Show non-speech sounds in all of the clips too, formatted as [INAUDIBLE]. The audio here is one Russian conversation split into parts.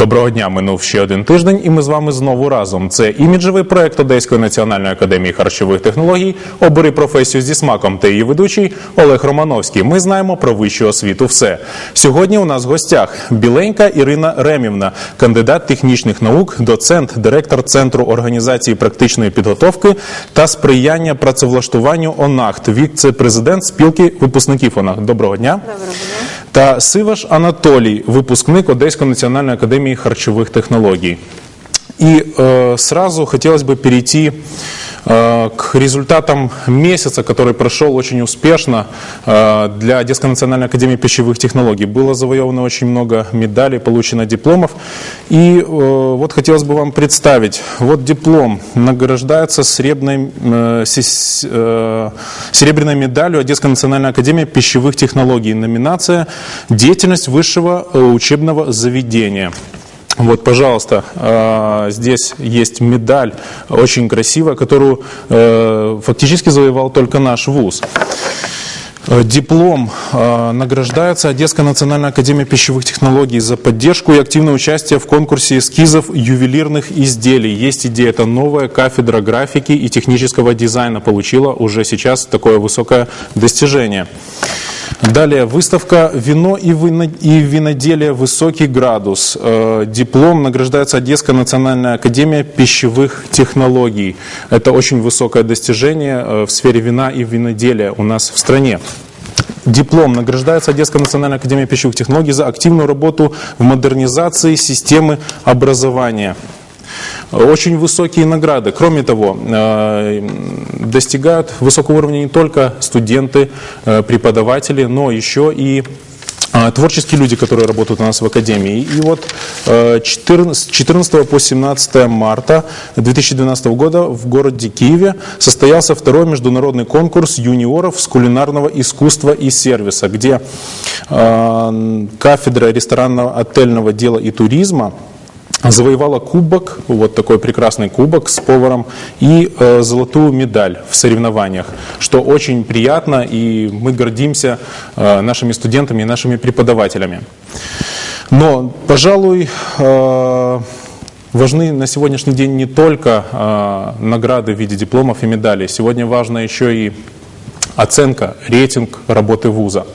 Доброго дня, минув ще один тиждень, і ми з вами знову разом. Це іміджевий проект Одеської національної академії харчових технологій. Обери професію зі смаком та її ведучий Олег Романовський. Ми знаємо про вищу освіту. Все сьогодні у нас в гостях біленька Ірина Ремівна, кандидат технічних наук, доцент, директор центру організації практичної підготовки та сприяння працевлаштуванню ОНАХТ, віце-президент спілки випускників ОНАХТ. Доброго дня. Доброго дня. Та Сиваш Анатолій, випускник Одеської національної академії харчових технологий. И э, сразу хотелось бы перейти э, к результатам месяца, который прошел очень успешно э, для Одесской национальной академии пищевых технологий. Было завоевано очень много медалей, получено дипломов. И э, вот хотелось бы вам представить. Вот диплом награждается э, э, серебряной медалью Одесской национальной академии пищевых технологий. Номинация «Деятельность высшего э, учебного заведения». Вот, пожалуйста, э, здесь есть медаль очень красивая, которую э, фактически завоевал только наш вуз. Э, диплом награждается Одесская национальная академия пищевых технологий за поддержку и активное участие в конкурсе эскизов ювелирных изделий. Есть идея, это новая кафедра графики и технического дизайна получила уже сейчас такое высокое достижение. Далее, выставка «Вино и, вино, и виноделие. Высокий градус». Э, диплом награждается Одесская национальная академия пищевых технологий. Это очень высокое достижение э, в сфере вина и виноделия у нас в стране. Диплом награждается Одесская национальная академия пищевых технологий за активную работу в модернизации системы образования очень высокие награды. Кроме того, э, достигают высокого уровня не только студенты, э, преподаватели, но еще и э, творческие люди, которые работают у нас в Академии. И вот с 14 по 17 марта 2012 года в городе Киеве состоялся второй международный конкурс юниоров с кулинарного искусства и сервиса, где кафедра ресторанного отельного дела и туризма завоевала кубок, вот такой прекрасный кубок с поваром и э, золотую медаль в соревнованиях, что очень приятно, и мы гордимся э, нашими студентами и нашими преподавателями. Но, пожалуй, э, важны на сегодняшний день не только э, награды в виде дипломов и медалей. Сегодня важна еще и оценка, рейтинг работы вуза.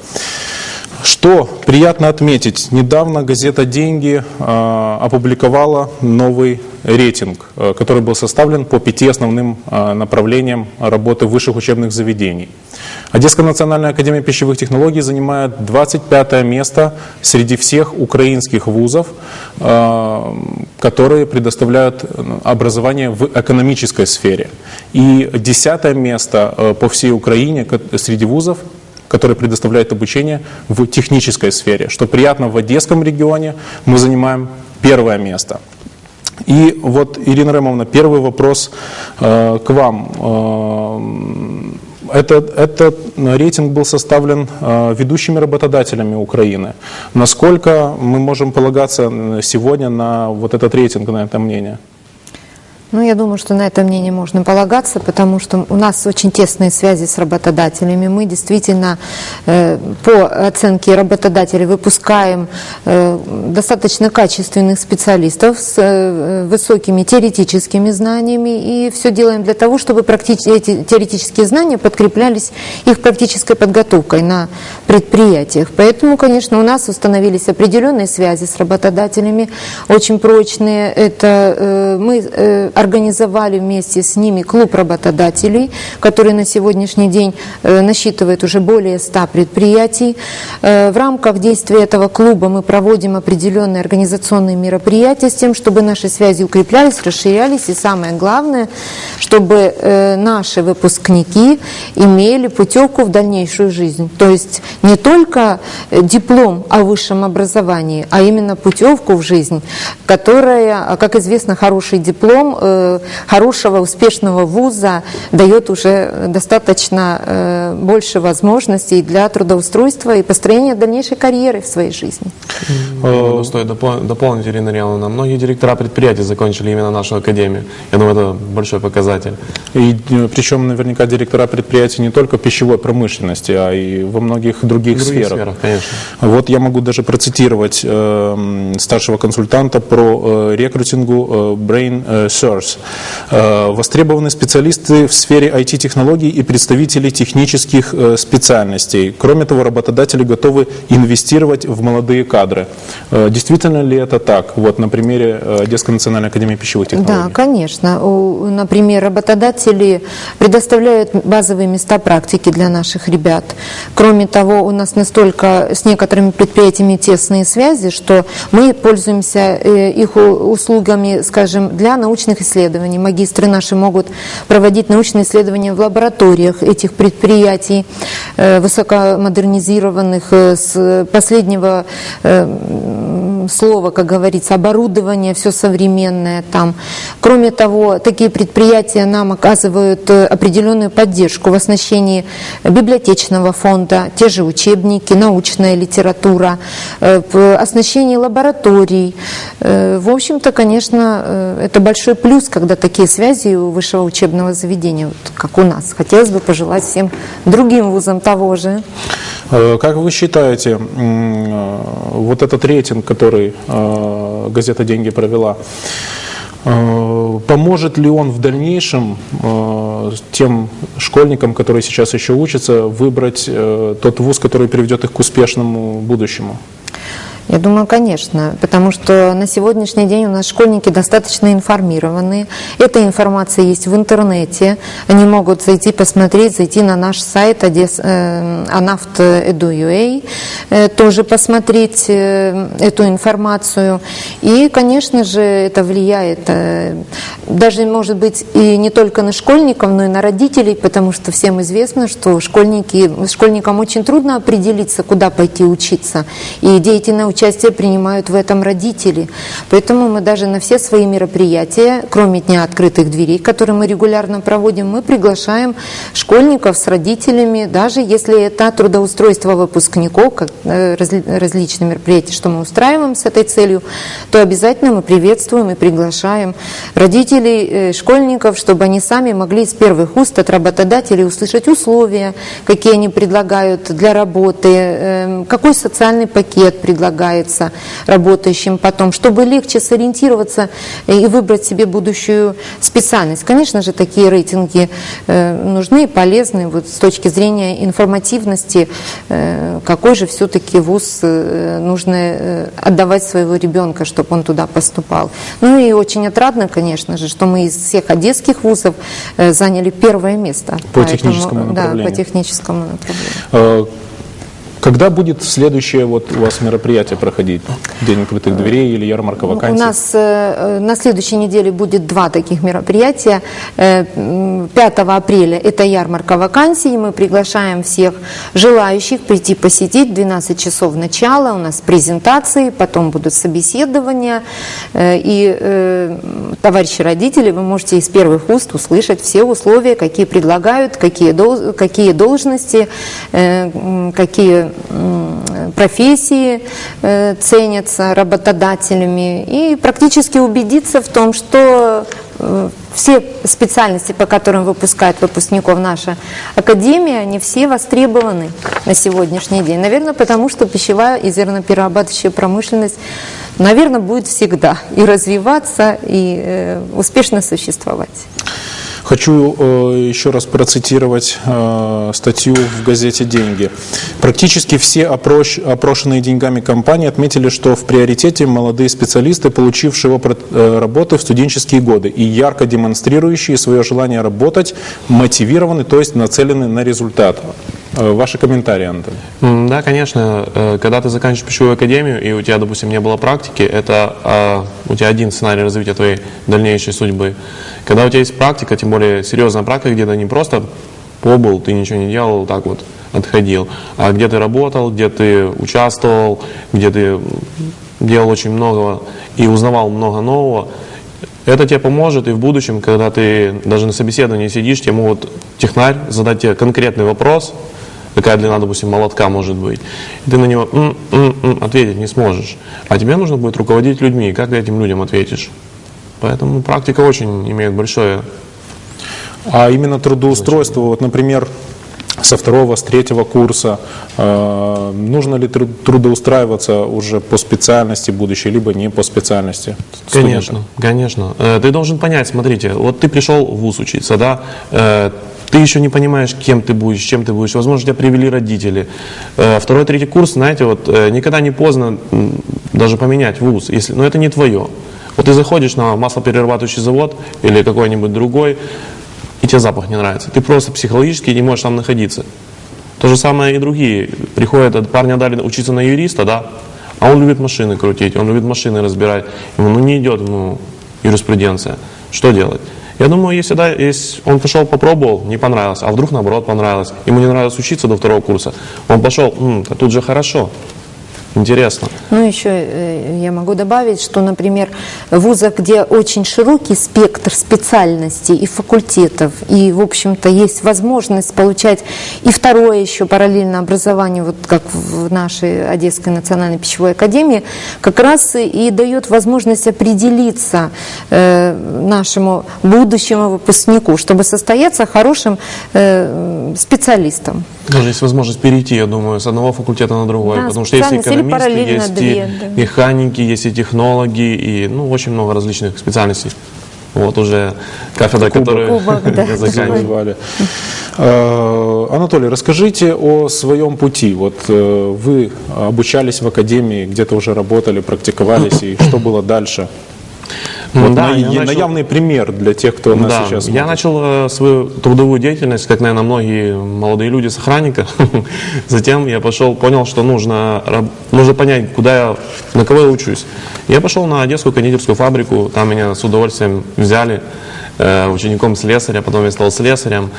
Что приятно отметить, недавно газета «Деньги» э, опубликовала новый рейтинг, э, который был составлен по пяти основным э, направлениям работы высших учебных заведений. Одесская национальная академия пищевых технологий занимает 25 место среди всех украинских вузов, которые предоставляют образование в экономической сфере. И 10 место по всей Украине среди вузов который предоставляет обучение в технической сфере. Что приятно, в Одесском регионе мы занимаем первое место. И вот, Ирина Ремовна, первый вопрос э, к вам. Э, это, этот рейтинг был составлен э, ведущими работодателями Украины. Насколько мы можем полагаться сегодня на вот этот рейтинг, на это мнение? Ну, я думаю, что на это мнение можно полагаться, потому что у нас очень тесные связи с работодателями. Мы действительно э, по оценке работодателей выпускаем э, достаточно качественных специалистов с э, высокими теоретическими знаниями и все делаем для того, чтобы практически, эти теоретические знания подкреплялись их практической подготовкой на предприятиях. Поэтому, конечно, у нас установились определенные связи с работодателями, очень прочные. Это э, мы э, организовали вместе с ними клуб работодателей, который на сегодняшний день э, насчитывает уже более 100 предприятий. Э, в рамках действия этого клуба мы проводим определенные организационные мероприятия с тем, чтобы наши связи укреплялись, расширялись и самое главное, чтобы э, наши выпускники имели путевку в дальнейшую жизнь. То есть не только диплом о высшем образовании, а именно путевку в жизнь, которая, как известно, хороший диплом хорошего, успешного вуза дает уже достаточно э, больше возможностей для трудоустройства и построения дальнейшей карьеры в своей жизни. Думаю, Стоит допо- дополнить, Ирина Риановна. Многие директора предприятий закончили именно нашу академию. Я думаю, это большой показатель. И э, причем наверняка директора предприятий не только пищевой промышленности, а и во многих других, других сферах. сферах, конечно. Вот я могу даже процитировать э, м, старшего консультанта про э, рекрутингу э, Brain э, Source. Э, востребованы специалисты в сфере IT-технологий и представители технических э, специальностей. Кроме того, работодатели готовы инвестировать в молодые кадры. Э, действительно ли это так? Вот на примере Одесской национальной академии пищевых технологий. Да, конечно. Например, работодатели предоставляют базовые места практики для наших ребят. Кроме того, у нас настолько с некоторыми предприятиями тесные связи, что мы пользуемся их услугами, скажем, для научных исследований. Магистры наши могут проводить научные исследования в лабораториях этих предприятий, э, высокомодернизированных, э, с последнего э, слова, как говорится, оборудование, все современное там. Кроме того, такие предприятия нам оказывают э, определенную поддержку в оснащении библиотечного фонда, те же учебники, научная литература, э, в оснащении лабораторий. Э, В общем-то, конечно, это большой плюс, когда такие связи у высшего учебного заведения, вот как у нас. Хотелось бы пожелать всем другим вузам того же. Как вы считаете, вот этот рейтинг, который э, газета «Деньги» провела, э, поможет ли он в дальнейшем э, тем школьникам, которые сейчас еще учатся, выбрать тот вуз, который приведет их к успешному будущему? Я думаю, конечно, потому что на сегодняшний день у нас школьники достаточно информированы. Эта информация есть в интернете. Они могут зайти посмотреть, зайти на наш сайт Одесс- э, anaft.edu.ua, э, тоже посмотреть э, эту информацию. И, конечно же, это влияет даже, может быть, и не только на школьников, но и на родителей, потому что всем известно, что школьники, школьникам очень трудно определиться, куда пойти учиться. И деятельное участие принимают в этом родители. Поэтому мы даже на все свои мероприятия, кроме Дня открытых дверей, которые мы регулярно проводим, мы приглашаем школьников с родителями, даже если это трудоустройство выпускников, как э, разли- различные мероприятия, что мы устраиваем с этой целью, то обязательно мы приветствуем и приглашаем родителей э, школьников, чтобы они сами могли из первых уст от работодателей услышать условия, какие они предлагают для работы, э, какой социальный пакет предлагается работающим потом, чтобы легче сориентироваться и выбрать себе будущую специальность. Конечно же, такие рейтинги э, нужны полезны вот с точки зрения информативности, э, какой же все-таки вуз э, нужно э, отдавать своего ребенка, чтобы он туда поступал. Ну и очень отрадно, конечно же, что мы из всех одесских вузов э, заняли первое место. По техническому Да, направлению. по техническому направлению. Э, Когда будет следующее вот у вас мероприятие проходить? День открытых дверей или ярмарка У вакансий? нас э, на следующей неделе будет два таких мероприятия. Э, м, 5 апреля это ярмарка вакансий. Мы приглашаем всех желающих прийти посетить. 12 часов начала. У нас презентации, потом будут собеседования. Э, И, э, товарищи родители, вы можете из первых уст услышать все условия, какие предлагают, какие, дол- какие должности, э, какие профессии э, ценятся работодателями и практически убедиться в том, что э, все специальности, по которым выпускает выпускников наша академия, они все востребованы на сегодняшний день. Наверное, потому что пищевая и зерноперерабатывающая промышленность, наверное, будет всегда и развиваться, и э, успешно существовать. Хочу э, еще раз процитировать э, статью в газете «Деньги». Практически все опрощ- опрошенные деньгами компании отметили, что в приоритете молодые специалисты, получившие опыт э, работы в студенческие годы и ярко демонстрирующие свое желание работать, мотивированы, то есть нацелены на результат. Э, Ваши комментарии, Антон. Да, конечно. Э, Когда ты заканчиваешь пищевую академию, и у тебя, допустим, не было практики, это а, у тебя один сценарий развития твоей дальнейшей судьбы. Когда у тебя есть практика, тем более серьезная практика, где ты не просто побыл, ты ничего не делал, так вот отходил, а где ты работал, где ты участвовал, где ты делал очень много и узнавал много нового, Это тебе поможет и в будущем, когда ты даже на собеседовании сидишь, тебе могут технарь задать тебе конкретный вопрос, какая длина, допустим, молотка может быть. И ты на него «М, м, м» ответить не сможешь. А тебе нужно будет руководить людьми. Как ты этим людям ответишь? Поэтому практика очень имеет большое А именно трудоустройство, вот, например, со второго, с третьего курса, э, нужно ли тру- трудоустраиваться уже по специальности будущей, либо не по специальности? студента? Конечно, конечно. Э, Ты должен понять, смотрите, вот ты пришел в ВУЗ учиться, да, э, ты еще не понимаешь, кем ты будешь, чем ты будешь, возможно, тебя привели родители. Э, Второй, третий курс, знаете, вот э, никогда не поздно даже поменять ВУЗ, если, но это не твое. Вот ты заходишь на маслоперерабатывающий завод или какой-нибудь другой, и тебе запах не нравится. Ты просто психологически не можешь там находиться. То же самое и другие. Приходят, парня дали учиться на юриста, да, а он любит машины крутить, он любит машины разбирать. Ему ну, не идет ему юриспруденция. Что делать? Я думаю, если, да, если он пошел, попробовал, не понравилось, а вдруг наоборот понравилось, ему не нравилось учиться до второго курса, он пошел, «М, а тут же хорошо, интересно. Ну, еще э, я могу добавить, что, например, в вузах, где очень широкий спектр специальностей и факультетов, и, в общем-то, есть возможность получать и второе еще параллельное образование, вот как в нашей Одесской национальной пищевой академии, как раз и дает возможность определиться э, нашему будущему выпускнику, чтобы состояться хорошим э, специалистом. Даже есть возможность перейти, я думаю, с одного факультета на другой. Да, потому что есть параллельно есть две, и да. механики, есть и технологи, и ну, очень много различных специальностей. Вот уже кафедра, которую Кубок, [LAUGHS] да. я заканчиваю. Называли. Э, Анатолий, расскажите о своем пути. Вот э, вы обучались в академии, где-то уже работали, практиковались, и что было дальше? Ну Вот да, на- я начал- наявный пример для тех, кто нас Да, сейчас я смотрит. начал э, свою трудовую деятельность, как, наверное, многие молодые люди с охранника. [LAUGHS] Затем я пошел, понял, что нужно, нужно понять, куда я, на кого я учусь. Я пошел на Одесскую кондитерскую фабрику, там меня с удовольствием взяли э, учеником слесаря, потом я стал слесарем.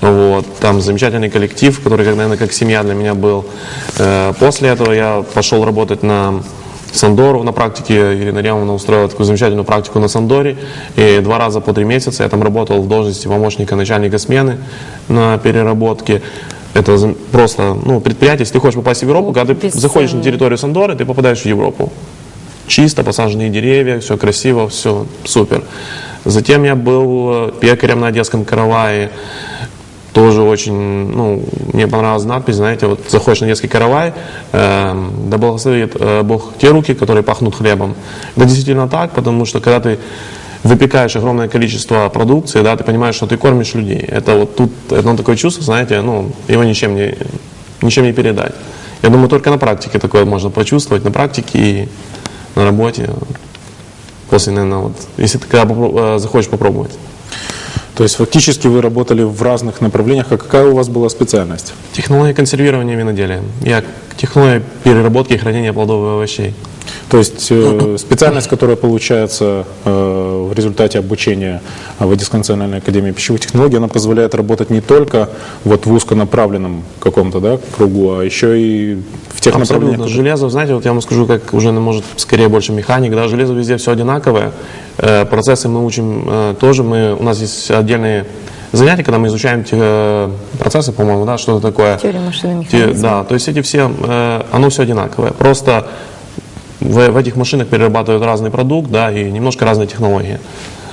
Вот, там замечательный коллектив, который, наверное, как семья для меня был. Э, после этого я пошел работать на Сандору на практике. Ирина Ремовна устроила такую замечательную практику на Сандоре. И два раза по три месяца я там работал в должности помощника начальника смены на переработке. Это просто ну, предприятие, если ты хочешь попасть в Европу, когда ты Бесценно. заходишь на территорию Сандоры, ты попадаешь в Европу. Чисто, посаженные деревья, все красиво, все супер. Затем я был пекарем на Одесском каравае. Тоже очень, ну, мне понравилась надпись, знаете, вот заходишь на детский каравай, эм, да благословит э, Бог те руки, которые пахнут хлебом. Это действительно так, потому что когда ты выпекаешь огромное количество продукции, да, ты понимаешь, что ты кормишь людей. Это вот тут, одно такое чувство, знаете, ну, его ничем не, ничем не передать. Я думаю, только на практике такое можно почувствовать, на практике и на работе. После, наверное, вот, если ты когда попро- э, захочешь попробовать. То есть фактически вы работали в разных направлениях. А какая у вас была специальность? Технология консервирования виноделия. Я технология переработки и хранения плодов и овощей. То есть э, специальность, которая получается э, в результате обучения в Одесской национальной академии пищевых технологий, она позволяет работать не только вот в узконаправленном каком-то да, кругу, а еще и в тех направлениях, Абсолютно. Железо, знаете, вот я вам скажу, как уже, ну, может, скорее больше механик, да, железо везде все одинаковое. Э, процессы мы учим тоже. Мы, у нас есть отдельные занятия, когда мы изучаем те, процессы, по-моему, да, что это такое. Теория машины Те- механизма. да, то есть эти все, э, оно все одинаковое. Просто в, в этих машинах перерабатывают разный продукт, да, и немножко разные технологии.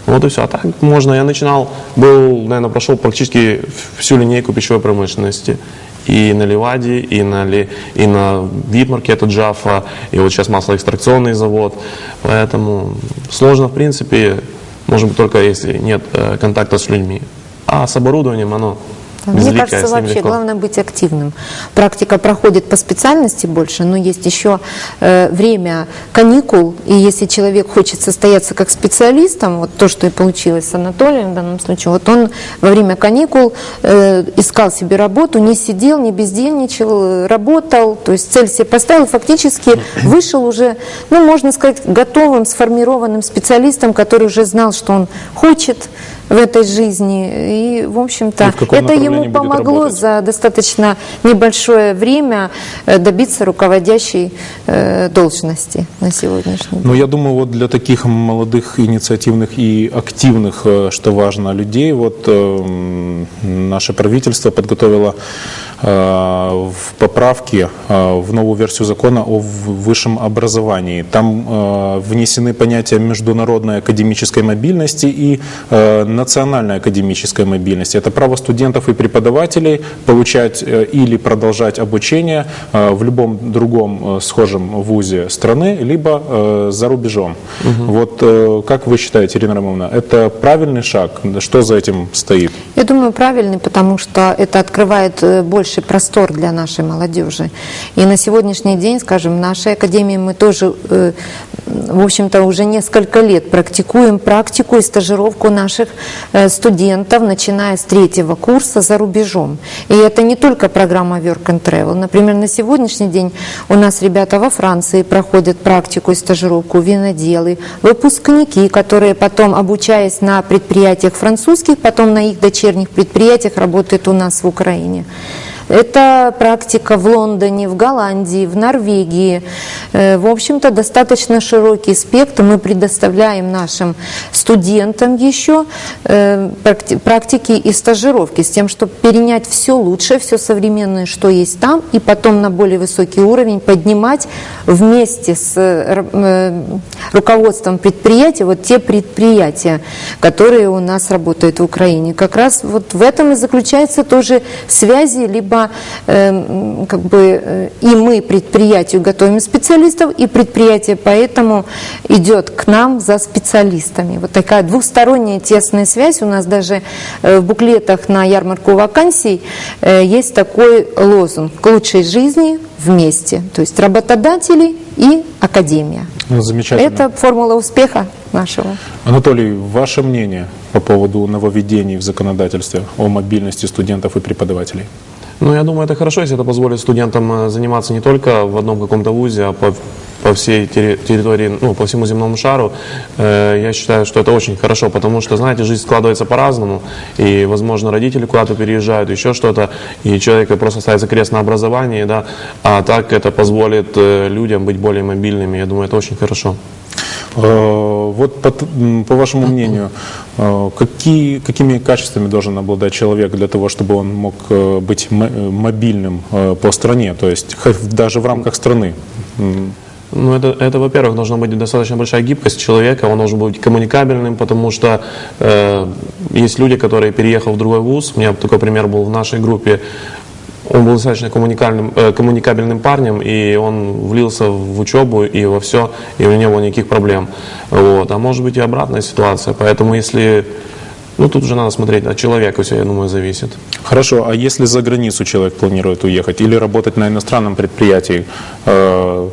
Вот и все. А так можно. Я начинал, был, наверное, прошел практически всю линейку пищевой промышленности. И на Ливаде, и на, Ли- и на Витмарке, это Джафа, и вот сейчас маслоэкстракционный завод. Поэтому сложно, в принципе, может быть, только если нет э, контакта с людьми. А с оборудованием оно Мне кажется, ним вообще легко. главное быть активным. Практика проходит по специальности больше, но есть еще э, время каникул, и если человек хочет состояться как специалистом, вот то, что и получилось с Анатолием в данном случае, вот он во время каникул э, искал себе работу, не сидел, не бездельничал, э, работал, то есть цель себе поставил, фактически [CLEARS THROAT] вышел уже, ну, можно сказать, готовым, сформированным специалистом, который уже знал, что он хочет, в этой жизни. И, в общем-то, И это ему помогло работать? за достаточно небольшое время э, добиться руководящей э, должности на сегодняшний день. Ну, я думаю, вот для таких молодых, инициативных и активных, э, что важно, людей, вот э, м, наше правительство подготовило в поправки э, в новую версию закона о высшем образовании. Там э, внесены понятия международной академической мобильности и э, национальной академической мобильности. Это право студентов и преподавателей получать э, или продолжать обучение э, в любом другом э, схожем вузе страны, либо э, за рубежом. Вот э, как вы считаете, Ирина Романовна, это правильный шаг? Что за этим стоит? Я думаю, правильный, потому что это открывает э, больший простор для нашей молодежи. И на сегодняшний день, скажем, в нашей академии мы тоже, э, в общем-то, уже несколько лет практикуем практику и стажировку наших э, студентов, начиная с третьего курса за рубежом. И это не только программа Work and Travel. Например, на сегодняшний день у нас ребята во Франции проходят практику и стажировку, виноделы, выпускники, которые потом, обучаясь на предприятиях французских, потом на их дочерних предприятиях работают у нас в Украине. Это практика в Лондоне, в Голландии, в Норвегии. Э, В общем-то, достаточно широкий спектр мы предоставляем нашим студентам еще э, практи- практики и стажировки с тем, чтобы перенять все лучшее, все современное, что есть там, и потом на более высокий уровень поднимать вместе с э, руководством предприятия вот те предприятия, которые у нас работают в Украине. Как раз вот в этом и заключается тоже связи, либо э, м, как бы э, и мы предприятию готовим специалистов, и предприятие поэтому идет к нам за специалистами. Вот такая двухсторонняя тесная связь. У нас даже э, в буклетах на ярмарку вакансий э, есть такой лозунг «К лучшей жизни вместе». То есть работодатели и академия. Ну, Замечательно. Это формула успеха нашего. Анатолий, ваше мнение по поводу нововведений в законодательстве о мобильности студентов и преподавателей? Ну, я думаю, это хорошо, если это позволит студентам э, заниматься не только в одном каком-то вузе, а по, по всей терри- территории, ну, по всему земному шару. Э, Я считаю, что это очень хорошо, потому что, знаете, жизнь складывается по-разному, и, возможно, родители куда-то переезжают, еще что-то, и человека просто ставится крест на образовании, да, а так это позволит э, людям быть более мобильными. Я думаю, это очень хорошо. Э, Вот по, по вашему мнению, э, какие, какими качествами должен обладать человек для того, чтобы он мог э, быть мобильным по стране, то есть даже в рамках страны? Ну, это, это, во-первых, должна быть достаточно большая гибкость человека, он должен быть коммуникабельным, потому что э, есть люди, которые, переехав в другой вуз, у меня такой пример был в нашей группе, он был достаточно коммуникальным, э, коммуникабельным парнем, и он влился в учебу и во все, и у него не было никаких проблем. Вот. А может быть и обратная ситуация, поэтому если... Ну, тут уже надо смотреть, от человека все, я думаю, зависит. Хорошо, а если за границу человек планирует уехать или работать на иностранном предприятии, э,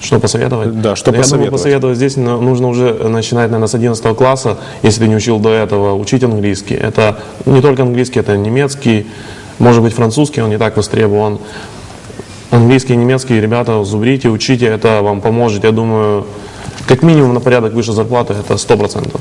Что посоветовать? Да, что Я посоветовать? думаю, посоветовать здесь ну, нужно уже начинать, наверное, с 11 класса, если ты не учил до этого, учить английский. Это не только английский, это немецкий, может быть, французский, он не так востребован. Английский немецкий, ребята, зубрите, учите, это вам поможет, я думаю, как минимум на порядок выше зарплаты, это 100%.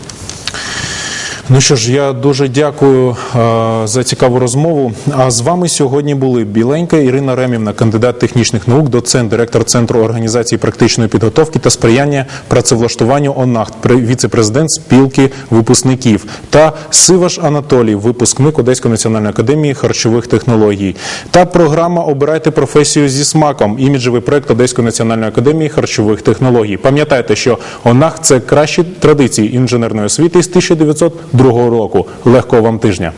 Ну що ж, я дуже дякую е, за цікаву розмову. А з вами сьогодні були Біленька Ірина Ремівна, кандидат технічних наук, доцент, директор Центру організації практичної підготовки та сприяння працевлаштуванню ОНАХТ, віце-президент спілки випускників, та Сиваш Анатолій, випускник Одеської національної академії харчових технологій. Та програма Обирайте професію зі смаком. Іміджевий проект Одеської національної академії харчових технологій. Пам'ятайте, що ОНАХТ – це кращі традиції інженерної освіти з 1902 року. Легкого вам тижня.